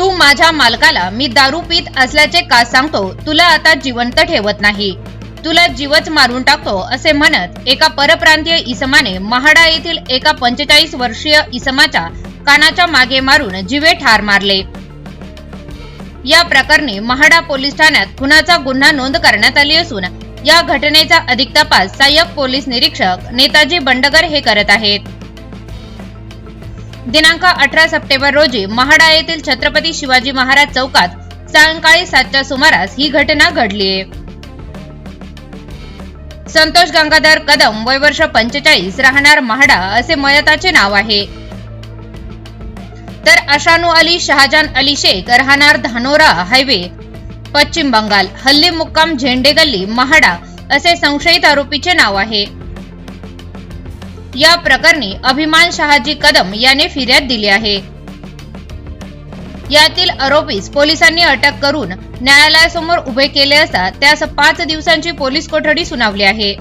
तू माझ्या मालकाला मी दारू पित असल्याचे का सांगतो? तुला आता जिवंत ठेवत नाही. तुला जीवच मारून टाकतो असे म्हणत एका परप्रांतीय इसमाने महाडा येथील एका पंचेचाळीस वर्षीय इसमाच्या कानाच्या मागे मारून जीवे ठार मारले. या प्रकरणी महाडा पोलीस ठाण्यात खुनाचा गुन्हा नोंद करण्यात आली असून या घटनेचा अधिक तपास सहाय्यक पोलीस निरीक्षक नेताजी बंडगर हे करत आहेत. दिनांक अठरा सप्टेंबर रोजी महाडा येथील छत्रपती शिवाजी महाराज चौकात सायंकाळी सातच्या सुमारास ही घटना घडली. संतोष गंगाधर कदम वय वर्ष पंचेचाळीस राहणार महाडा असे मयताचे नाव आहे. तर अशानू अली शहाजान अली शेख राहणार धानोरा हायवे पश्चिम बंगाल हल्ली मुक्काम झेंडे गल्ली महाडा असे संशयित आरोपीचे नाव आहे. या प्रकरणी अभिमान शहाजी कदम याने फिर्याद दिली आहे. यातील आरोपीस पोलिसांनी अटक करून न्यायालयासमोर उभे केले असता त्यास पाच दिवसांची पोलीस कोठडी सुनावली आहे.